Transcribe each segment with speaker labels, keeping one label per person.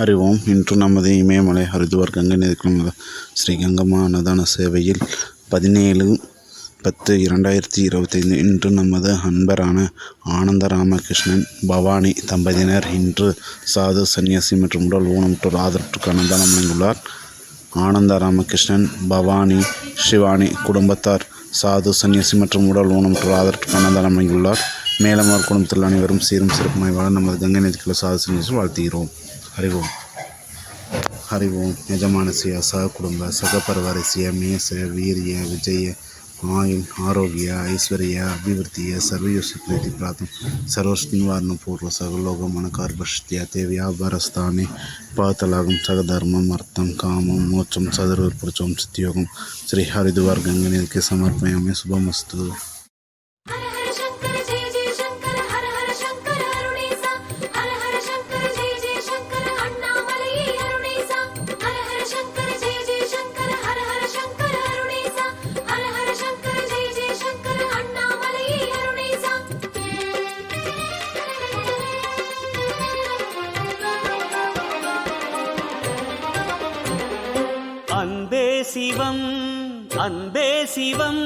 Speaker 1: அறிவோம். இன்று நமது இமயமலை ஹரித்துவார் கங்கை நதிக்குள்ள ஸ்ரீ கங்கம்மா அன்னதான சேவையில் பதினேழு பத்து இரண்டாயிரத்தி இருபத்தைந்து. இன்று நமது அன்பரான ஆனந்த ராமகிருஷ்ணன் பவானி தம்பதியினர் இன்று சாது சன்னியாசி மற்றும் உடல் ஊனமுற்றோர் ஆதரவுக்கு அன்னதானம் வழங்கியுள்ளார் ஆனந்த ராமகிருஷ்ணன் பவானி சிவானி குடும்பத்தார் சாது சன்னியாசி மற்றும் உடல் ஊனமுற்றோர் ஆதரவுக்கு அன்னதானம் வழங்கியுள்ளார் மேலும் அவர் குடும்பத்தில் அனைவரும் சீரும் சிறப்புமாய் வாழ நமது கங்கை நதிக்குள்ள சாது சன்னியாசி வாழ்த்துகிறோம்.
Speaker 2: அறிவோம் அறிவோம் நிஜமான சிய சக குடும்ப சக பரவரிசிய மேச வீரிய விஜய ஆயுள் ஆரோக்கிய ஐஸ்வர்ಯ ಅಭಿವೃದ್ಧಿಯ ಸರ್ವಯೋಸಿ ಪ್ರೀತಿ ಪ್ರಾತಂ ಸರ್ವಶ್ನಿವಾರಣ ಪೂರ್ವ ಸಗಲೋಕ ಮನಕಾರ್ಭಷ್ಟ್ಯ தேவியாபரஸ்தானே பாத்தலாகும் சகதர்மம் அர்த்தம் காமம் மோட்சம் சதுர்வற்புச்சம் சித்தியோகம் ஸ்ரீஹரிதுவார் கங்கனிற்கு சமர்ப்பயாமே சுபமஸ்து.
Speaker 3: அன்பே சிவம் அன்பே சிவம்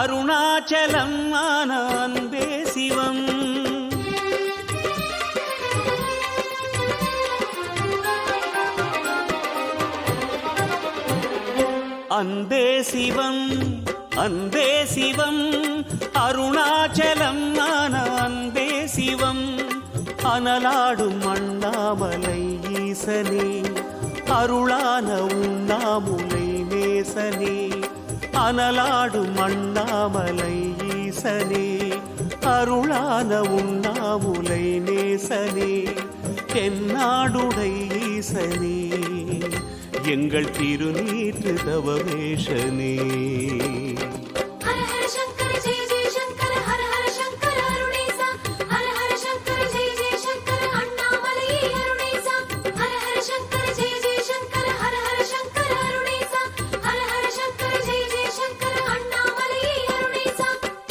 Speaker 3: அருணாச்சலம் ஆன அன்பே சிவம். அன்பே சிவம் அன்பே சிவம் அருணாச்சலம் ஆன அன்பே சிவம். அனலாடும் அண்ணாமலை ஈசனே அருளான உண்ணாமுலை நேசனே அனலாடும் அண்ணாமலை ஈசனே அருளான உண்ணாமுலை நேசனே தென்னாடுடை ஈசனே எங்கள் திருநீற்று தவமேஷனே.